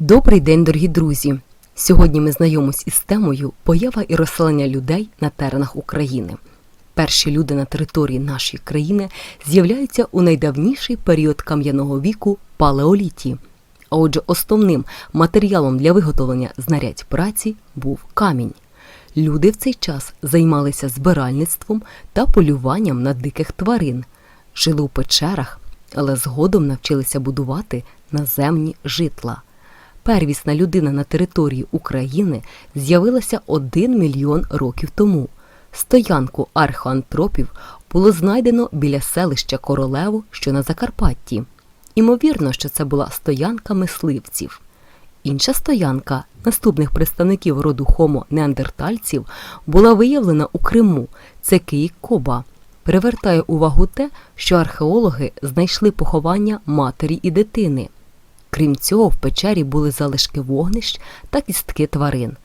Добрий день, дорогі друзі! Сьогодні ми знайомимось із темою поява і розселення людей на теренах України. Перші люди на території нашої країни з'являються у найдавніший період кам'яного віку палеоліті. А отже, основним матеріалом для виготовлення знарядь праці був камінь. Люди в цей час займалися збиральництвом та полюванням на диких тварин, жили у печерах, але згодом навчилися будувати наземні житла. Первісна людина на території України з'явилася 1 мільйон років тому. Стоянку архоантропів було знайдено біля селища Королеву, що на Закарпатті. Імовірно, що це була стоянка мисливців. Інша стоянка наступних представників роду Homo неандертальців була виявлена у Криму. Це Київ Коба. Привертає увагу те, що археологи знайшли поховання матері і дитини. Крім цього, в печері були залишки вогнищ та кістки тварин.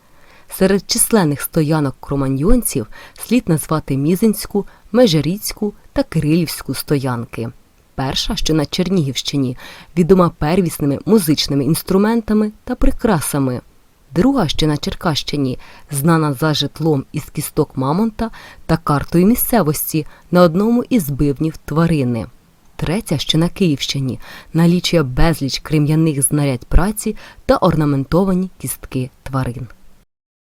Серед численних стоянок кроманьйонців слід назвати Мізинську, Межиріцьку та Кирилівську стоянки. Перша, що на Чернігівщині, відома первісними музичними інструментами та прикрасами. Друга, що на Черкащині, знана за житлом із кісток мамонта та картою місцевості на одному із бивнів тварини. Третя, що на Київщині, налічує безліч крем'яних знарядь праці та орнаментовані кістки тварин.